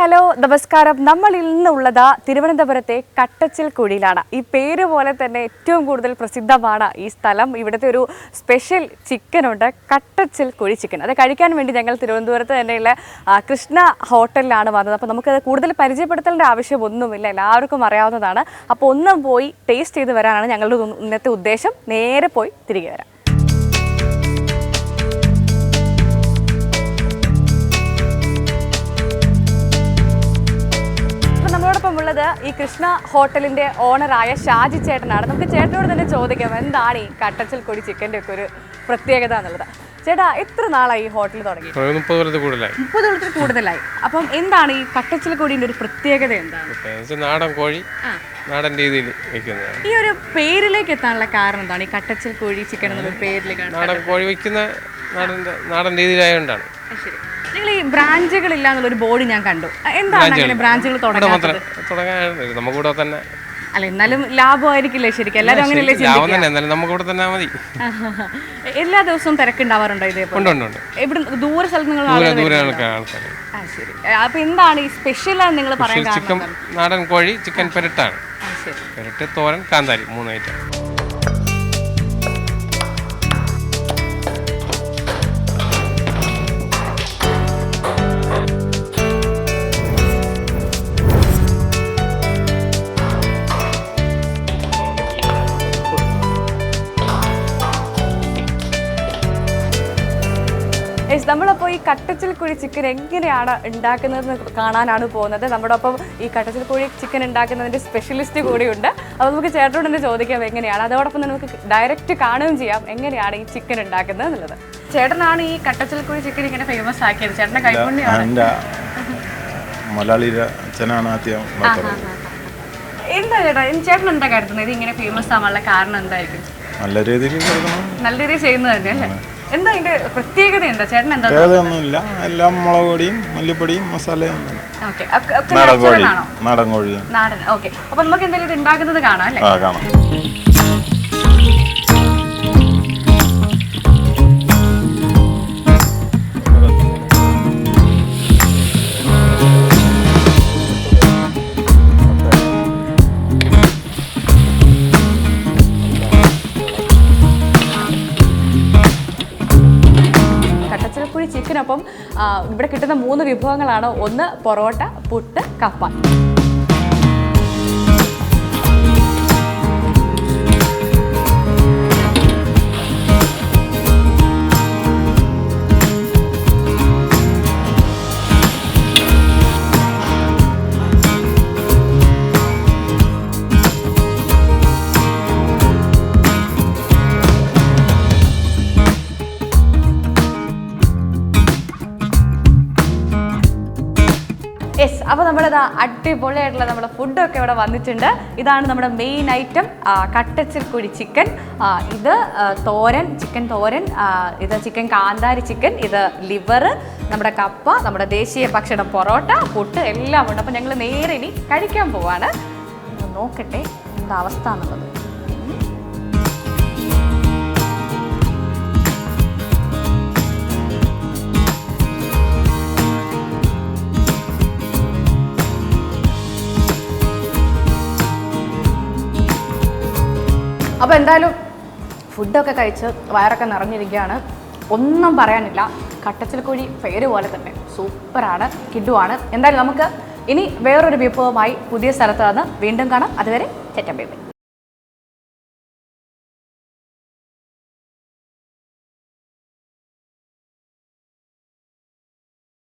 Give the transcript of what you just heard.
Hello നമസ്കാരം. നമ്മൾ ഇന്നുള്ളത് തിരുവനന്തപുരത്തെ കട്ടച്ചിൽ കുഴിയിലാണ്. ഈ പേര് പോലെ തന്നെ ഏറ്റവും കൂടുതൽ പ്രസിദ്ധമാണ് ഈ സ്ഥലം. ഇവിടുത്തെ ഒരു സ്പെഷ്യൽ ചിക്കനുണ്ട് കട്ടച്ചിൽ കുഴി ചിക്കൻ അത് കഴിക്കാൻ വേണ്ടി ഞങ്ങൾ തിരുവനന്തപുരത്ത് തന്നെയുള്ള കൃഷ്ണ ഹോട്ടലിലാണ് വന്നത്. അപ്പോൾ നമുക്കത് കൂടുതൽ പരിചയപ്പെടുത്തേണ്ട ആവശ്യമൊന്നുമില്ല. എല്ലാവർക്കും അറിയാവുന്നതാണ്. അപ്പോൾ ഒന്നും പോയി ടേസ്റ്റ് ചെയ്ത് വരാനാണ് ഞങ്ങളുടെ ഇന്നത്തെ ഉദ്ദേശം. നേരെ പോയി തിരികെ വരാം. അപ്പൊ ഉള്ളത് ഈ കൃഷ്ണ ഹോട്ടലിന്റെ ഓണറായ ഷാജി ചേട്ടനാണ്. നമുക്ക് ചേട്ടനോട് തന്നെ ചോദിക്കാം എന്താണ് ഈ കട്ടച്ചൽ കൊടി ചിക്കന്റെ ഒക്കെ ഒരു പ്രത്യേകത എന്നുള്ളത്? ചേട്ടാ എത്ര നാളായി ഈ ഹോട്ടൽ തുടങ്ങി മുപ്പത് കൊല്ലത്തിൽ കൂടുതലായി. മുപ്പത് കൊല്ലത്തിൽ കൂടുതലായി. അപ്പം എന്താണ് ഈ കട്ടച്ചൽ കൊടിയുടെ ഒരു പ്രത്യേകത എന്താണ്? നാടൻ കോഴി നാടൻ രീതിയിൽ വെക്കുന്നത് ഈ ഒരു പേരിലേക്ക് എത്താനുള്ള കാരണം എന്താണ്? ഈ കട്ടച്ചൽ കോഴി ചിക്കൻ എന്നുള്ള പേരിലേക്ക് നാടൻ കോഴി വെക്കുന്ന നാടൻ നാടൻ രീതിയിലായതുകൊണ്ടാണ് ശരി. നിങ്ങൾ ഈ ബോർഡ് ഞാൻ കണ്ടു. എന്താണ് അങ്ങനെ ബ്രാഞ്ചുകൾ ഇവിടെ തുടങ്ങാത്തത്? മാത്രം തുടങ്ങാൻ നമുക്കിവിടെ തന്നെ. അല്ല എന്നാലും ലാഭമായിരിക്കില്ലേ ശരിക്കും? എല്ലാവരും അങ്ങനെയല്ലേ തന്നെ. മതി. എല്ലാ ദിവസവും തിരക്കുണ്ടാവാറുണ്ടോ ഇതേപോലെ? ഇവിടെ ദൂര സ്ഥലത്ത് നിങ്ങൾ ശരി. അപ്പൊ എന്താണ് ഈ സ്പെഷ്യൽ നിങ്ങൾ പറയാൻ നാടൻ കോഴി ചിക്കൻ പെരട്ടാണ്. പെരട്ട് തോരൻ കാന്താരി മൂന്ന് ഐറ്റം. നമ്മളപ്പോൾ ഈ കട്ടച്ചിൽ കുഴി ചിക്കൻ എങ്ങനെയാണ് ഉണ്ടാക്കുന്നതെന്ന് കാണാനാണ് പോകുന്നത്. നമ്മുടെ ഒപ്പം ഈ കട്ടച്ചിൽ കുഴി ചിക്കൻ ഉണ്ടാക്കുന്നതിന്റെ സ്പെഷ്യലിസ്റ്റ് കൂടിയുണ്ട് അപ്പോൾ നമുക്ക് ചേട്ടനോട് തന്നെ ചോദിക്കാം എങ്ങനെയാണ്? അതോടൊപ്പം തന്നെ നമുക്ക് ഡയറക്റ്റ് കാണുകയും ചെയ്യാം എങ്ങനെയാണ് ഈ ചിക്കൻ ഉണ്ടാക്കുന്നത് എന്നുള്ളത്. ചേട്ടനാണ് ഈ കട്ടച്ചിൽ കുഴി ചിക്കൻ ഇങ്ങനെ ഫേമസ് ആക്കിയത്. ചേട്ടന്റെ കൈകൊണ്ടിയാണ് എന്റെ മലയാളിയുടെ അച്ഛനാണ് ആദ്യം വെക്കുന്നത് എന്താ ചേട്ടാ ചേട്ടൻ എന്താ കരുതുന്നത്? ഇത് ഇങ്ങനെ ഫേമസ് ആവാനുള്ള കാരണം എന്തായിരിക്കും? നല്ല രീതിയിൽ നല്ല രീതിയിൽ ചെയ്യുന്നത് തന്നെ അല്ലേ? എന്താ അതിന്റെ പ്രത്യേകത എന്താ? ചേട്ടൻ എന്താ പ്രത്യേകതയൊന്നുമില്ല. എല്ലാം മുളക് പൊടിയും മല്ലിപ്പൊടിയും മസാലയും ഓക്കെ. നാടൻ കോഴി നാടൻ കോഴി നാടൻ. ഓക്കെ. അപ്പൊ നമുക്ക് എന്തായാലും ഇത് ഉണ്ടാക്കുന്നത് കാണാം അല്ലേ? ആ കാണാം. കട്ടച്ചിലക്കുഴി ചിക്കനൊപ്പം ഇവിടെ കിട്ടുന്ന മൂന്ന് വിഭവങ്ങളാണ്. ഒന്ന് പൊറോട്ട പുട്ട് കപ്പ. അപ്പോൾ നമ്മളിതാ അടിപൊളിയായിട്ടുള്ള നമ്മുടെ ഫുഡൊക്കെ ഇവിടെ വന്നിട്ടുണ്ട്. ഇതാണ് നമ്മുടെ മെയിൻ ഐറ്റം കട്ടച്ചിൽക്കുഴി ചിക്കൻ ഇത് തോരൻ ചിക്കൻ തോരൻ ഇത് ചിക്കൻ കാന്താരി ചിക്കൻ ഇത് ലിവർ നമ്മുടെ കപ്പ നമ്മുടെ ദേശീയ ഭക്ഷണം പൊറോട്ട പുട്ട് എല്ലാം ഉണ്ട്. അപ്പോൾ ഞങ്ങൾ നേരെ ഇനി കഴിക്കാൻ പോവാണ്. നോക്കട്ടെ എന്താ അവസ്ഥ എന്നുള്ളത്. അപ്പോൾ എന്തായാലും ഫുഡൊക്കെ കഴിച്ച് വയറൊക്കെ നിറഞ്ഞിരിക്കുകയാണ്. ഒന്നും പറയാനില്ല. കട്ടച്ചിൽ കോഴി പേര് പോലെ തന്നെ സൂപ്പറാണ്. കിഡുവാണ്. എന്തായാലും നമുക്ക് ഇനി വേറൊരു വിഭവമായി പുതിയ സ്ഥലത്ത് നിന്ന് വീണ്ടും കാണാം. അതുവരെ ചെറ്റമ്പേബി